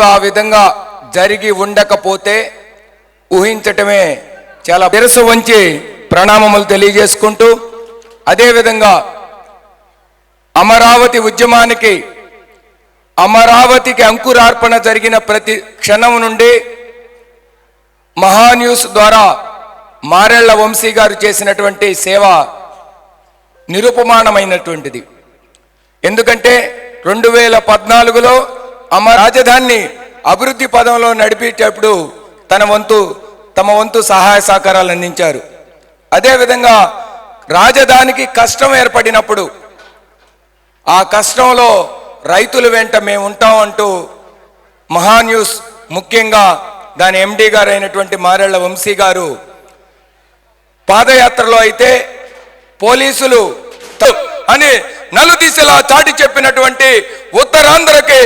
So ఆ విధంగా జరిగి ఉండకపోతే ఊహించటమే చాలా తెరసు వంచి ప్రణామములు తెలియజేసుకుంటూ అదేవిధంగా అమరావతి ఉద్యమానికి అమరావతికి అంకురార్పణ జరిగిన ప్రతి క్షణం నుండి మహాన్యూస్ ద్వారా మారెళ్ళ వంశీ గారు చేసినటువంటి సేవ నిరుపమానమైనటువంటిది. ఎందుకంటే రెండు వేల పద్నాలుగులో ఆమె రాజధానిని అభివృద్ధి పదంలో నడిపేటప్పుడు తన వంతు తమ వంతు సహాయ సహకారాలు అందించారు. అదేవిధంగా రాజధానికి కష్టం ఏర్పడినప్పుడు ఆ కష్టంలో రైతుల వెంట మేము ఉంటాం అంటూ మహాన్యూస్ ముఖ్యంగా దాని ఎండి గారు అయినటువంటి మారెళ్ళ వంశీ గారు పాదయాత్రలో అయితే పోలీసులు త- అని నలుదిశలా చాటి చెప్పినటువంటి ఉత్తరాంధ్రకి